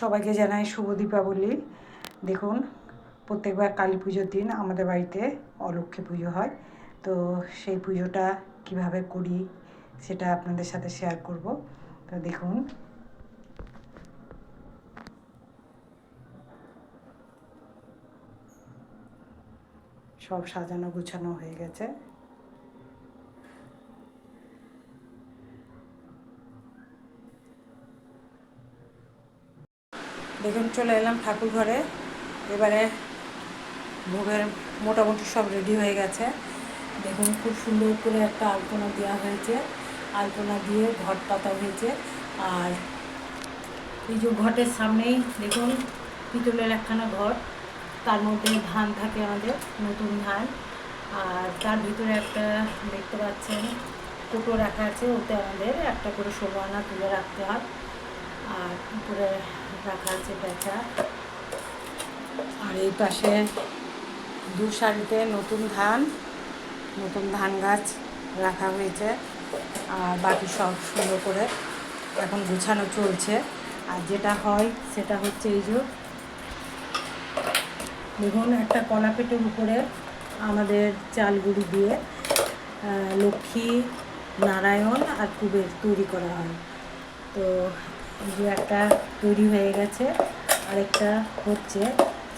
সবাইকে জানাই শুভ দীপাবলি। দেখুন, প্রত্যেকবার কালী পুজোর দিন আমাদের বাড়িতে অলক্ষ্মী পুজো হয়। তো সেই পুজোটা কীভাবে করি সেটা আপনাদের সাথে শেয়ার করব। তো দেখুন। সব সাজানো গুছানো হয়ে গেছে। দেখুন, চলে এলাম ঠাকুর ঘরে। এবারে ভোগের মোটামুটি সব রেডি হয়ে গেছে। দেখুন, খুব সুন্দর করে একটা আলপনা দেওয়া হয়েছে। আলপনা দিয়ে ঘট পাতা হয়েছে। আর এই যে ঘটের সামনেই দেখুন, পিতলের একখানা ঘট। তার মধ্যে ধান থাকে আমাদের, নতুন ধান। আর তার ভিতরে একটা দেখতে পাচ্ছেন কুটো রাখা আছে। ওতে আমাদের একটা করে ষোলো তুলে রাখতে হয়। আর উপরে রাখা আছে পেঁচা আর এই পাশে দু সারিতে নতুন ধান নতুন ধান গাছ রাখা হয়েছে। আর বাকি সব সুন্দর করে এখন গুছানো চলছে। আর যেটা হয় সেটা হচ্ছে এই যে, দেখুন একটা কলাপেটের উপরে আমাদের চালগুড়ি দিয়ে লক্ষ্মী নারায়ণ আর কুবের তৈরি করা হয়। তো যে একটা তৈরি হয়ে গেছে, আরেকটা হচ্ছে,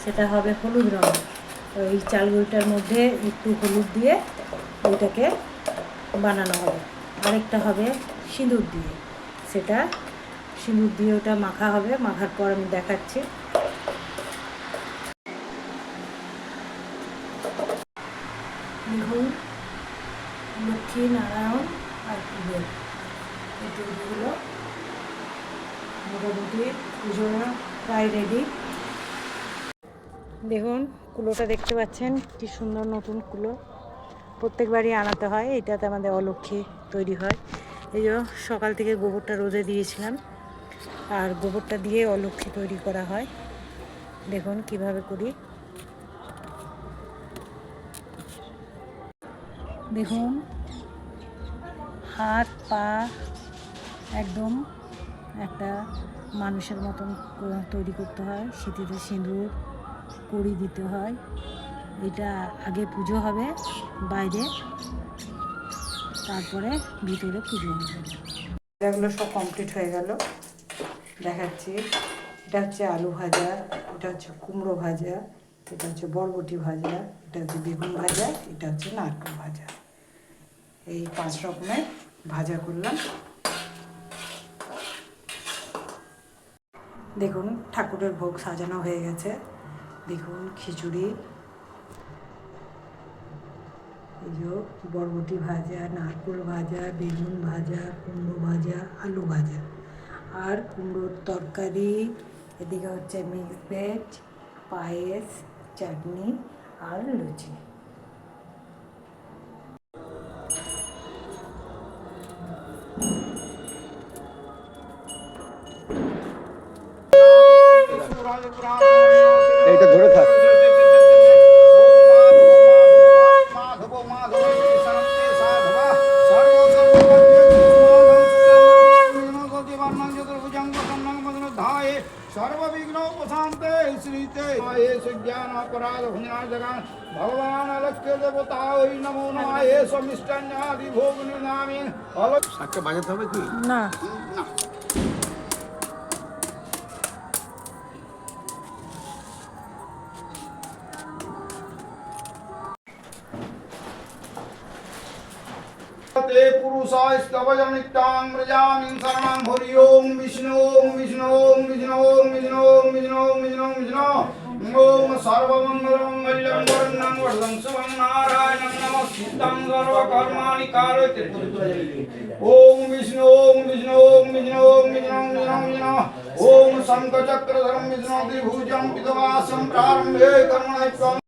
সেটা হবে হলুদ রঙ। ওই চালগুড়িটার মধ্যে একটু হলুদ দিয়ে ওইটাকে বানানো হবে। আরেকটা হবে সিঁদুর দিয়ে। সেটা সিঁদুর দিয়ে ওটা মাখা হবে, মাখার পর আমি দেখাচ্ছি। দেখুন, লক্ষ্মী নারায়ণ আর কুবের। এই তৈরিগুলো মোটামুটি পুজো প্রায় রেডি দেখুন, কুলোটা দেখতে পাচ্ছেন, কি সুন্দর নতুন কুলো। প্রত্যেকবারই আনাতে হয়, এটাতে আমাদের অলক্ষ্মী তৈরি হয়। এই যে সকাল থেকে গোবরটা রোদে দিয়েছিলাম, আর গোবরটা দিয়ে অলক্ষ্মী তৈরি করা হয়। দেখুন, কীভাবে করি। দেখুন, হাত, পা একদম একটা মানুষের মতন তৈরি করতে হয়। শীতেতে সিঁদুর, কড়ি দিতে হয়। এটা আগে পুজো হবে, বাইরে। তারপরে ভিতরে পুজো হবে। এগুলো সব কমপ্লিট হয়ে গেল। দেখাচ্ছি। এটা হচ্ছে আলু ভাজা, এটা হচ্ছে কুমড়ো ভাজা, এটা হচ্ছে বরবটি ভাজা, এটা হচ্ছে বেগুন ভাজা, এটা হচ্ছে নারকেল ভাজা। এই পাঁচ রকমের ভাজা করলাম। দেখুন, ঠাকুরের ভোগ সাজানো হয়ে গেছে। দেখুন, খিচুড়ি। এই যে বরবটি ভাজা, নারকেল ভাজা, বেগুন ভাজা, কুমড়ো ভাজা, আলু ভাজা। আর কুমড়োর তরকারি, এদিকে হচ্ছে মিক্স ভেজ, পায়েস, চাটনি আর লুচি। এইটা ধরে থাক। সর্ববিঘ্নোপশান্তে শ্রীতে এস জ্ঞান অপরাধ ভঞ্জনার্জগান ভগবান অলক্ষ্য দেবতা ওই নমো নমঃ এস মিষ্টান্নাদি ভোগ নিনামে অলক্ষ শাকটা বাজাতে হবে কি? না। না। ते पुरुषास्तवजं नित्यां व्रजामि शरणं हरि ओं विष्णु ओं विष्णु ओं विष्णु ओं विष्णु ओं विष्णु ओं विष्णु विष्णु ॐ सर्वमङ्गलमङ्गल्यं वरण्यं वरदं शुभं नारायणं नमस्कृतं सर्वकर्माणि कारयते ॐ विष्णु ॐ विष्णु ॐ विष्णु ॐ विष्णु विष्णु विष्णु ॐ शङ्खचक्रधरं विष्णु त्रिभुजं पितवासं प्रारम्भे कर्मणः